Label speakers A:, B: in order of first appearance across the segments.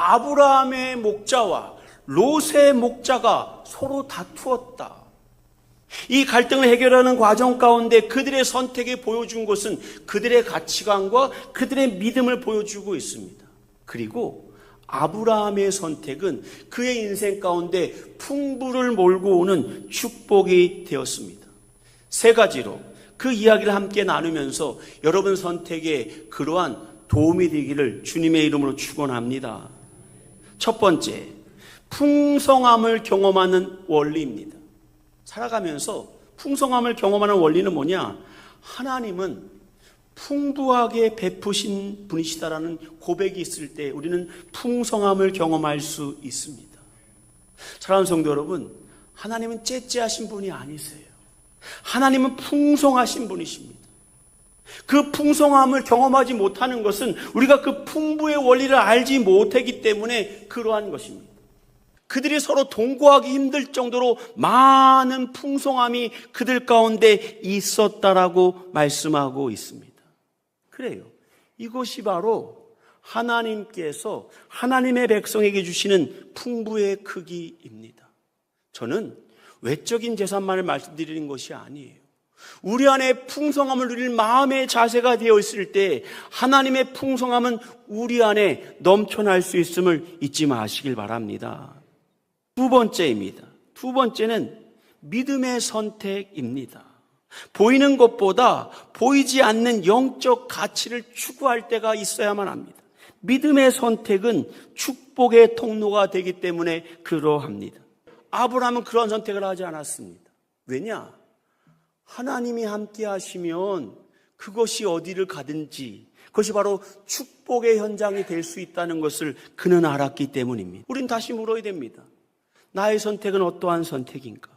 A: 아브라함의 목자와 롯의 목자가 서로 다투었다. 이 갈등을 해결하는 과정 가운데 그들의 선택이 보여준 것은 그들의 가치관과 그들의 믿음을 보여주고 있습니다. 그리고 아브라함의 선택은 그의 인생 가운데 풍부를 몰고 오는 축복이 되었습니다. 세 가지로 그 이야기를 함께 나누면서 여러분 선택에 그러한 도움이 되기를 주님의 이름으로 축원합니다. 첫 번째, 풍성함을 경험하는 원리입니다. 살아가면서 풍성함을 경험하는 원리는 뭐냐? 하나님은 풍부하게 베푸신 분이시다라는 고백이 있을 때 우리는 풍성함을 경험할 수 있습니다. 사랑하는 성도 여러분, 하나님은 째째하신 분이 아니세요. 하나님은 풍성하신 분이십니다. 그 풍성함을 경험하지 못하는 것은 우리가 그 풍부의 원리를 알지 못하기 때문에 그러한 것입니다. 그들이 서로 동거하기 힘들 정도로 많은 풍성함이 그들 가운데 있었다라고 말씀하고 있습니다. 그래요. 이것이 바로 하나님께서 하나님의 백성에게 주시는 풍부의 크기입니다. 저는 외적인 재산만을 말씀드리는 것이 아니에요. 우리 안에 풍성함을 누릴 마음의 자세가 되어 있을 때 하나님의 풍성함은 우리 안에 넘쳐날 수 있음을 잊지 마시길 바랍니다. 두 번째입니다. 두 번째는 믿음의 선택입니다. 보이는 것보다 보이지 않는 영적 가치를 추구할 때가 있어야만 합니다. 믿음의 선택은 축복의 통로가 되기 때문에 그러합니다. 아브라함은 그런 선택을 하지 않았습니다. 왜냐? 하나님이 함께 하시면 그것이 어디를 가든지 그것이 바로 축복의 현장이 될 수 있다는 것을 그는 알았기 때문입니다. 우린 다시 물어야 됩니다. 나의 선택은 어떠한 선택인가?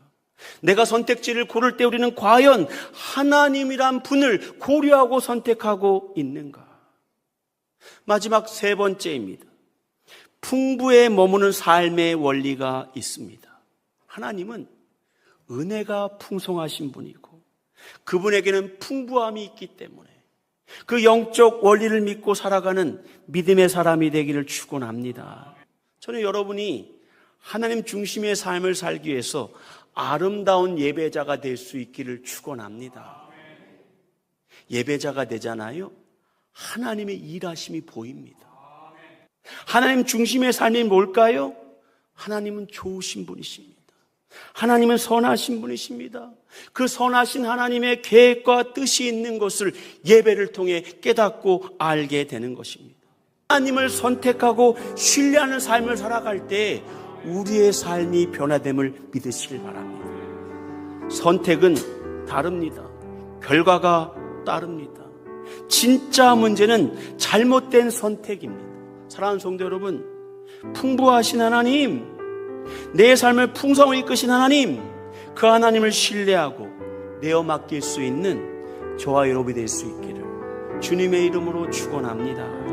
A: 내가 선택지를 고를 때 우리는 과연 하나님이란 분을 고려하고 선택하고 있는가? 마지막 세 번째입니다. 풍부에 머무는 삶의 원리가 있습니다. 하나님은 은혜가 풍성하신 분이고 그분에게는 풍부함이 있기 때문에 그 영적 원리를 믿고 살아가는 믿음의 사람이 되기를 축원합니다. 저는 여러분이 하나님 중심의 삶을 살기 위해서 아름다운 예배자가 될 수 있기를 축원합니다. 예배자가 되잖아요. 하나님의 일하심이 보입니다. 하나님 중심의 삶이 뭘까요? 하나님은 좋으신 분이십니다. 하나님은 선하신 분이십니다. 그 선하신 하나님의 계획과 뜻이 있는 것을 예배를 통해 깨닫고 알게 되는 것입니다. 하나님을 선택하고 신뢰하는 삶을 살아갈 때 우리의 삶이 변화됨을 믿으시길 바랍니다. 선택은 다릅니다. 결과가 따릅니다. 진짜 문제는 잘못된 선택입니다. 사랑하는 성도 여러분, 풍부하신 하나님, 내 삶을 풍성히 이끄신 하나님, 그 하나님을 신뢰하고 내어 맡길 수 있는 저와 여러분이 될 수 있기를 주님의 이름으로 축원합니다.